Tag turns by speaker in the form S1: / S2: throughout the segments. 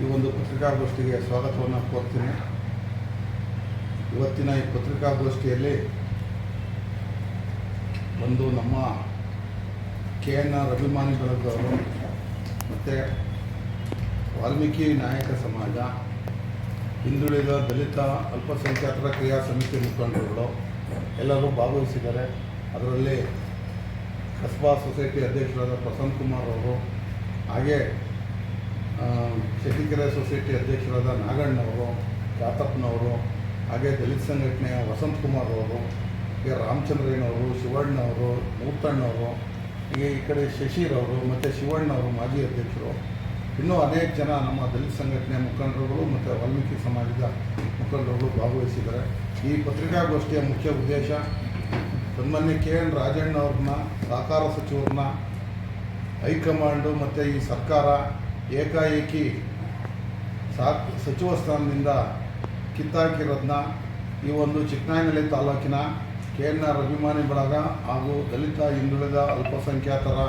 S1: ಈ ಒಂದು ಪತ್ರಿಕಾಗೋಷ್ಠಿಗೆ ಸ್ವಾಗತವನ್ನು ಕೋರ್ತೀನಿ. ಇವತ್ತಿನ ಈ ಪತ್ರಿಕಾಗೋಷ್ಠಿಯಲ್ಲಿ ಒಂದು ನಮ್ಮ ಕೆ ಎನ್ ಆರ್ ಅಭಿಮಾನಿ ಮತ್ತು ವಾಲ್ಮೀಕಿ ನಾಯಕ ಸಮಾಜ, ಹಿಂದುಳಿದ ದಲಿತ ಅಲ್ಪಸಂಖ್ಯಾತರ ಕ್ರಿಯಾ ಸಮಿತಿ ಮುಖಂಡರುಗಳು ಎಲ್ಲರೂ ಭಾಗವಹಿಸಿದ್ದಾರೆ. ಅದರಲ್ಲಿ ಕಸ್ಬಾ ಸೊಸೈಟಿ ಅಧ್ಯಕ್ಷರಾದ ಪ್ರಸನ್ನ ಕುಮಾರ್ ಅವರು, ಹಾಗೆ ಶೆಟ್ಟಿಕೆರೆ ಸೊಸೈಟಿ ಅಧ್ಯಕ್ಷರಾದ ನಾಗಣ್ಣವರು, ಜಾತಪ್ಪನವರು, ಹಾಗೆ ದಲಿತ ಸಂಘಟನೆಯ ವಸಂತ್ ಕುಮಾರ್ ಅವರು, ಹೀಗೆ ರಾಮಚಂದ್ರಯ್ಯನವರು, ಶಿವಣ್ಣವರು, ಮೂರ್ತಣ್ಣವರು, ಹೀಗೆ ಈ ಕಡೆ ಶಶಿರವರು ಮತ್ತು ಶಿವಣ್ಣವರು ಮಾಜಿ ಅಧ್ಯಕ್ಷರು. ಇನ್ನೂ ಅನೇಕ ಜನ ನಮ್ಮ ದಲಿತ ಸಂಘಟನೆಯ ಮುಖಂಡರುಗಳು ಮತ್ತು ವಾಲ್ಮೀಕಿ ಸಮಾಜದ ಮುಖಂಡರುಗಳು ಭಾಗವಹಿಸಿದ್ದಾರೆ. ಈ ಪತ್ರಿಕಾಗೋಷ್ಠಿಯ ಮುಖ್ಯ ಉದ್ದೇಶ ಸನ್ಮಾನ್ಯ ಕೆ ಎನ್ ರಾಜಣ್ಣವ್ರನ್ನ, ಸಹಕಾರ ಸಚಿವರನ್ನ ಹೈಕಮಾಂಡು ಮತ್ತು ಈ ಸರ್ಕಾರ ಏಕಾಏಕಿ ಸಾ ಸಚಿವ ಸ್ಥಾನದಿಂದ ಕಿತ್ತಾಕಿರೋದನ್ನ ಈ ಒಂದು ಚಿಕ್ಕನಾಯನಹಳ್ಳಿ ತಾಲೂಕಿನ ಕೆ ಎನ್ ಆರ್ ಅಭಿಮಾನಿ ಬಳಗ ಹಾಗೂ ದಲಿತ ಹಿಂದುಳಿದ ಅಲ್ಪಸಂಖ್ಯಾತರ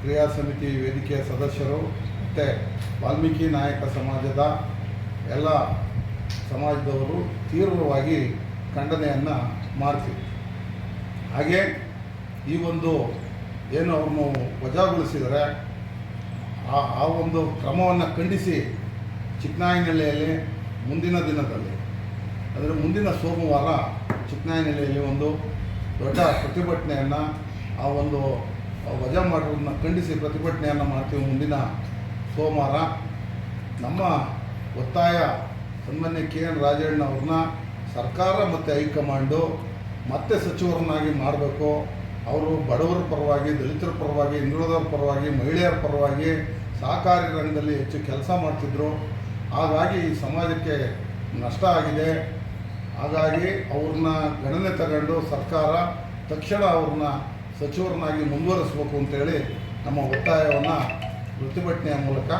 S1: ಕ್ರಿಯಾ ಸಮಿತಿ ವೇದಿಕೆಯ ಸದಸ್ಯರು ಮತ್ತು ವಾಲ್ಮೀಕಿ ನಾಯಕ ಸಮಾಜದ ಎಲ್ಲ ಸಮಾಜದವರು ತೀವ್ರವಾಗಿ ಖಂಡನೆಯನ್ನು ಮಾಡ್ತೀವಿ ಹಾಗೆ ಈ ಒಂದು ಏನು ಅವ್ರನ್ನು ವಜಾಗೊಳಿಸಿದರೆ ಆ ಆ ಒಂದು ಕ್ರಮವನ್ನು ಖಂಡಿಸಿ ಚಿಕ್ಕನಾಯನಹಳ್ಳಿಯಲ್ಲಿ ಮುಂದಿನ ದಿನದಲ್ಲಿ, ಅಂದರೆ ಮುಂದಿನ ಸೋಮವಾರ ಚಿಕ್ಕನಾಯನಹಳ್ಳಿಯಲ್ಲಿ ಒಂದು ದೊಡ್ಡ ಪ್ರತಿಭಟನೆಯನ್ನು, ಆ ಒಂದು ವಜಾ ಮಾಡೋದನ್ನ ಖಂಡಿಸಿ ಪ್ರತಿಭಟನೆಯನ್ನು ಮಾಡ್ತೀವಿ ಮುಂದಿನ ಸೋಮವಾರ. ನಮ್ಮ ಒತ್ತಾಯ ಸನ್ಮಾನ್ಯ ಕೆ ಎನ್ ರಾಜಣ್ಣ ಅವ್ರನ್ನ ಸರ್ಕಾರ ಮತ್ತು ಹೈಕಮಾಂಡು ಮತ್ತೆ ಸಚಿವರನ್ನಾಗಿ ಮಾಡಬೇಕು. ಅವರು ಬಡವರ ಪರವಾಗಿ, ದಲಿತರ ಪರವಾಗಿ ಹಿಂದುಳಿದವರ ಪರವಾಗಿ, ಮಹಿಳೆಯರ ಪರವಾಗಿ ಸಹಕಾರಿ ರಂಗದಲ್ಲಿ ಹೆಚ್ಚು ಕೆಲಸ ಮಾಡ್ತಿದ್ರು. ಹಾಗಾಗಿ ಈ ಸಮಾಜಕ್ಕೆ ನಷ್ಟ ಆಗಿದೆ. ಹಾಗಾಗಿ ಅವ್ರನ್ನ ಗಣನೆ ತಗೊಂಡು ಸರ್ಕಾರ ತಕ್ಷಣ ಅವ್ರನ್ನ ಸಚಿವರನ್ನಾಗಿ ಮುಂದುವರಿಸಬೇಕು ಅಂತೇಳಿ ನಮ್ಮ ಒತ್ತಾಯವನ್ನು ಪ್ರತಿಭಟನೆಯ ಮೂಲಕ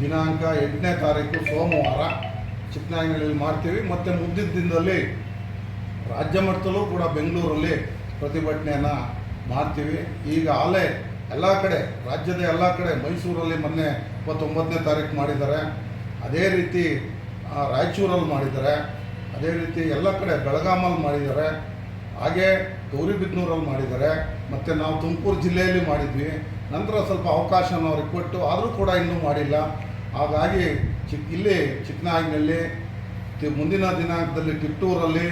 S1: ದಿನಾಂಕ ಎಂಟನೇ ತಾರೀಕು ಸೋಮವಾರ ಚಿಕ್ಕನಾಗಿನಲ್ಲಿ ಮಾಡ್ತೀವಿ. ಮತ್ತು ಮುಂದಿನ ದಿನದಲ್ಲಿ ರಾಜ್ಯ ಮಟ್ಟದಲ್ಲೂ ಕೂಡ ಬೆಂಗಳೂರಲ್ಲಿ ಪ್ರತಿಭಟನೆಯನ್ನು ಮಾಡ್ತೀವಿ. ಈಗ ಆಲೇ ಎಲ್ಲ ಕಡೆ, ರಾಜ್ಯದ ಎಲ್ಲ ಕಡೆ ಮೈಸೂರಲ್ಲಿ ಮೊನ್ನೆ ಇಪ್ಪತ್ತೊಂಬತ್ತನೇ ತಾರೀಕು ಮಾಡಿದ್ದಾರೆ. ಅದೇ ರೀತಿ ರಾಯಚೂರಲ್ಲಿ ಮಾಡಿದ್ದಾರೆ. ಅದೇ ರೀತಿ ಎಲ್ಲ ಕಡೆ ಬೆಳಗಾಮಲ್ಲಿ ಮಾಡಿದ್ದಾರೆ. ಹಾಗೆ ಗೌರಿಬಿದನೂರಲ್ಲಿ ಮಾಡಿದ್ದಾರೆ. ಮತ್ತು ನಾವು ತುಮಕೂರು ಜಿಲ್ಲೆಯಲ್ಲಿ ಮಾಡಿದ್ವಿ. ನಂತರ ಸ್ವಲ್ಪ ಅವಕಾಶನ ಅವ್ರಿಗೆ ಕೊಟ್ಟು, ಆದರೂ ಕೂಡ ಇನ್ನೂ ಮಾಡಿಲ್ಲ. ಹಾಗಾಗಿ ಚಿಕ್ಕ ಇಲ್ಲಿ ಚಿಕ್ಕನಾಗಿನಲ್ಲಿ ಮುಂದಿನ ದಿನಾಂಕದಲ್ಲಿ ತಿಪ್ಟೂರಲ್ಲಿ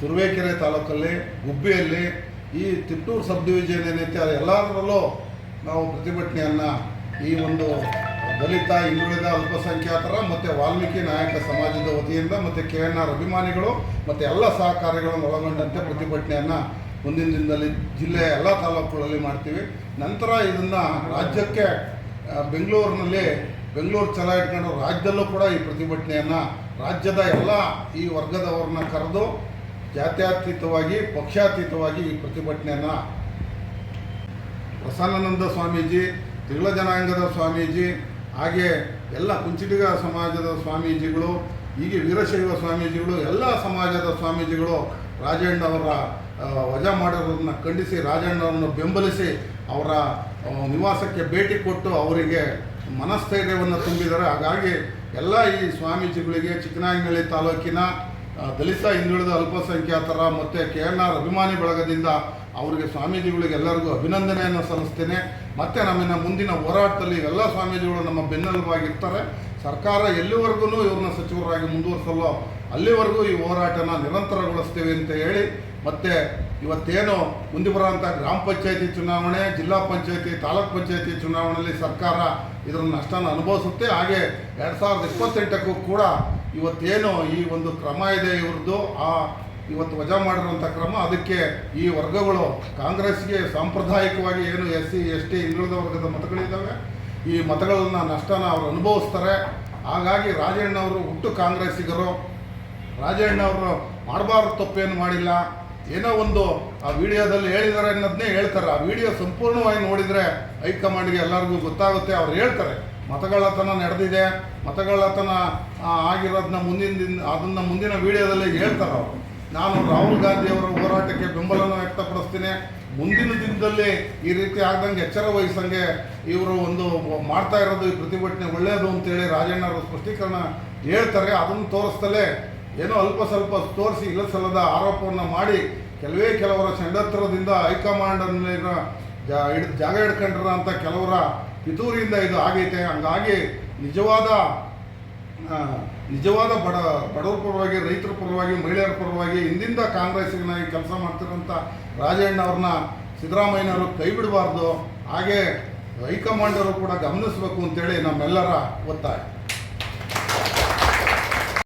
S1: ತುರುವೇಕೆರೆ ತಾಲೂಕಲ್ಲಿ ಗುಬ್ಬಿಯಲ್ಲಿ ಈ ತಿಪ್ಪೂರು ಸಬ್ ಡಿವಿಷನ್ ಏನೈತೆ ಅದು ಎಲ್ಲದರಲ್ಲೂ ನಾವು ಪ್ರತಿಭಟನೆಯನ್ನು ಈ ಒಂದು ದಲಿತ, ಹಿಂದುಳಿದ ಅಲ್ಪಸಂಖ್ಯಾತರ ಮತ್ತು ವಾಲ್ಮೀಕಿ ನಾಯಕ ಸಮಾಜದ ವತಿಯಿಂದ ಮತ್ತು ಕೆ ಎನ್ ಆರ್ ಅಭಿಮಾನಿಗಳು ಮತ್ತು ಎಲ್ಲ ಸಹಕಾರಿಗಳನ್ನು ಒಳಗೊಂಡಂತೆ ಪ್ರತಿಭಟನೆಯನ್ನು ಮುಂದಿನ ದಿನದಲ್ಲಿ ಜಿಲ್ಲೆಯ ಎಲ್ಲ ತಾಲೂಕುಗಳಲ್ಲಿ ಮಾಡ್ತೀವಿ. ನಂತರ ಇದನ್ನು ರಾಜ್ಯಕ್ಕೆ ಬೆಂಗಳೂರಿನಲ್ಲಿ, ಬೆಂಗಳೂರು ಛಲ ಇಟ್ಕೊಂಡು ರಾಜ್ಯದಲ್ಲೂ ಕೂಡ ಈ ಪ್ರತಿಭಟನೆಯನ್ನು ರಾಜ್ಯದ ಎಲ್ಲ ಈ ವರ್ಗದವ್ರನ್ನ ಕರೆದು ಜಾತ್ಯತೀತವಾಗಿ, ಪಕ್ಷಾತೀತವಾಗಿ ಈ ಪ್ರತಿಭಟನೆಯನ್ನು ಪ್ರಸನ್ನಾನಂದ ಸ್ವಾಮೀಜಿ, ತಿರುಳ ಜನಾಂಗದ ಸ್ವಾಮೀಜಿ, ಹಾಗೆ ಎಲ್ಲ ಕುಂಚಿಟಿಗ ಸಮಾಜದ ಸ್ವಾಮೀಜಿಗಳು, ಹೀಗೆ ವೀರಶೈವ ಸ್ವಾಮೀಜಿಗಳು, ಎಲ್ಲ ಸಮಾಜದ ಸ್ವಾಮೀಜಿಗಳು ರಾಜಣ್ಣ ಅವರ ವಜಾ ಮಾಡಿರೋದನ್ನು ಖಂಡಿಸಿ ರಾಜಣ್ಣ ಅವರನ್ನು ಬೆಂಬಲಿಸಿ ಅವರ ನಿವಾಸಕ್ಕೆ ಭೇಟಿ ಕೊಟ್ಟು ಅವರಿಗೆ ಮನಸ್ಥೈರ್ಯವನ್ನು ತುಂಬಿದ್ದಾರೆ. ಹಾಗಾಗಿ ಎಲ್ಲ ಈ ಸ್ವಾಮೀಜಿಗಳಿಗೆ ಚಿಕ್ಕನಾಯನಹಳ್ಳಿ ತಾಲೂಕಿನ ದಲಿತ ಹಿಂದುಳಿದ ಅಲ್ಪಸಂಖ್ಯಾತರ ಮತ್ತು ಕೆ ಎನ್ ಆರ್ ಅಭಿಮಾನಿ ಬಳಗದಿಂದ ಅವರಿಗೆ ಸ್ವಾಮೀಜಿಗಳಿಗೆ ಎಲ್ಲರಿಗೂ ಅಭಿನಂದನೆಯನ್ನು ಸಲ್ಲಿಸ್ತೇನೆ. ಮತ್ತು ನಮ್ಮನ್ನ ಮುಂದಿನ ಹೋರಾಟದಲ್ಲಿ ಎಲ್ಲ ಸ್ವಾಮೀಜಿಗಳು ನಮ್ಮ ಬೆನ್ನೆಲುಬಾಗಿರ್ತಾರೆ. ಸರ್ಕಾರ ಎಲ್ಲಿವರೆಗೂ ಇವ್ರನ್ನ ಸಚಿವರಾಗಿ ಮುಂದುವರಿಸಲು ಅಲ್ಲಿವರೆಗೂ ಈ ಹೋರಾಟನ ನಿರಂತರಗೊಳಿಸ್ತೇವೆ ಅಂತ ಹೇಳಿ, ಮತ್ತು ಇವತ್ತೇನು ಮುಂದೆ ಬರುವಂಥ ಗ್ರಾಮ ಪಂಚಾಯತಿ ಚುನಾವಣೆ, ಜಿಲ್ಲಾ ಪಂಚಾಯತಿ, ತಾಲೂಕ್ ಪಂಚಾಯತಿ ಚುನಾವಣೆಯಲ್ಲಿ ಸರ್ಕಾರ ಇದರ ನಷ್ಟನ ಅನುಭವಿಸುತ್ತೆ. ಹಾಗೆ ಎರಡು ಸಾವಿರದ ಇಪ್ಪತ್ತೆಂಟಕ್ಕೂ ಕೂಡ ಇವತ್ತೇನು ಈ ಒಂದು ಕ್ರಮ ಇದೆ ಇವ್ರದ್ದು, ಆ ಇವತ್ತು ವಜಾ ಮಾಡಿರುವಂಥ ಕ್ರಮ, ಅದಕ್ಕೆ ಈ ವರ್ಗಗಳು ಕಾಂಗ್ರೆಸ್ಗೆ ಸಾಂಪ್ರದಾಯಿಕವಾಗಿ ಏನು ಎಸ್ ಸಿ ಎಸ್ ಟಿ ಹಿಂದುಳಿದ ವರ್ಗದ ಮತಗಳಿದ್ದಾವೆ ಈ ಮತಗಳನ್ನು ನಷ್ಟನ ಅವರು ಅನುಭವಿಸ್ತಾರೆ. ಹಾಗಾಗಿ ರಾಜಣ್ಣ ಅವರು ಹುಟ್ಟು ಕಾಂಗ್ರೆಸ್ಸಿಗರು ರಾಜಣ್ಣ ಅವರು ಮಾಡಬಾರ್ದು ತಪ್ಪೇನು ಮಾಡಿಲ್ಲ. ಏನೋ ಒಂದು ಆ ವಿಡಿಯೋದಲ್ಲಿ ಹೇಳಿದ್ದಾರೆ ಅನ್ನೋದನ್ನೇ ಹೇಳ್ತಾರೆ. ಆ ವಿಡಿಯೋ ಸಂಪೂರ್ಣವಾಗಿ ನೋಡಿದರೆ ಹೈಕಮಾಂಡ್ಗೆ ಎಲ್ಲರಿಗೂ ಗೊತ್ತಾಗುತ್ತೆ, ಅವ್ರು ಹೇಳ್ತಾರೆ. ಮತಗಳತನ ನಡೆದಿದೆ. ಮತಗಳತನ ಆಗಿರೋದನ್ನ ಮುಂದಿನ ದಿನ ಅದನ್ನು ಮುಂದಿನ ವಿಡಿಯೋದಲ್ಲಿ ಹೇಳ್ತಾರೆ ಅವರು. ನಾನು ರಾಹುಲ್ ಗಾಂಧಿಯವರ ಹೋರಾಟಕ್ಕೆ ಬೆಂಬಲವನ್ನು ವ್ಯಕ್ತಪಡಿಸ್ತೀನಿ. ಮುಂದಿನ ದಿನದಲ್ಲಿ ಈ ರೀತಿ ಆಗ್ದಂಗೆ ಎಚ್ಚರ ವಹಿಸಂಗೆ ಇವರು ಒಂದು ಮಾಡ್ತಾ ಇರೋದು, ಈ ಪ್ರತಿಭಟನೆ ಒಳ್ಳೆಯದು ಅಂತೇಳಿ ರಾಜಣ್ಣ ಅವರು ಸ್ಪಷ್ಟೀಕರಣ ಹೇಳ್ತಾರೆ. ಅದನ್ನು ತೋರಿಸ್ತಲೇ ಏನೋ ಅಲ್ಪ ಸ್ವಲ್ಪ ತೋರಿಸಿ ಇಲ್ಲ ಸಲ್ಲದ ಆರೋಪವನ್ನು ಮಾಡಿ ಕೆಲವೇ ಕೆಲವರ ಷಡ್ಯಂತ್ರದಿಂದ ಹೈಕಮಾಂಡ್ ಜಾ ಹಿಡ್- ಜಾಗ ಹಿಡ್ಕೊಂಡ್ರ ಅಂತ ಕೆಲವರ ಪಿತೂರಿಯಿಂದ ಇದು ಆಗೈತೆ. ಹಂಗಾಗಿ ನಿಜವಾದ ನಿಜವಾದ ಬಡ, ಬಡವರ ಪರವಾಗಿ, ರೈತರ ಪರವಾಗಿ, ಮಹಿಳೆಯರ ಪರವಾಗಿ, ಹಿಂದಿಂದ ಕಾಂಗ್ರೆಸ್ಸಿನಾಗಿ ಕೆಲಸ ಮಾಡ್ತಿರೋಂಥ ರಾಜಣ್ಣ ಅವ್ರನ್ನ ಸಿದ್ದರಾಮಯ್ಯನವರು ಕೈ ಬಿಡಬಾರ್ದು. ಹಾಗೆ ಹೈಕಮಾಂಡ್ ಅವರು ಕೂಡ ಗಮನಿಸಬೇಕು ಅಂತೇಳಿ ನಮ್ಮೆಲ್ಲರ ಒತ್ತಾಯ.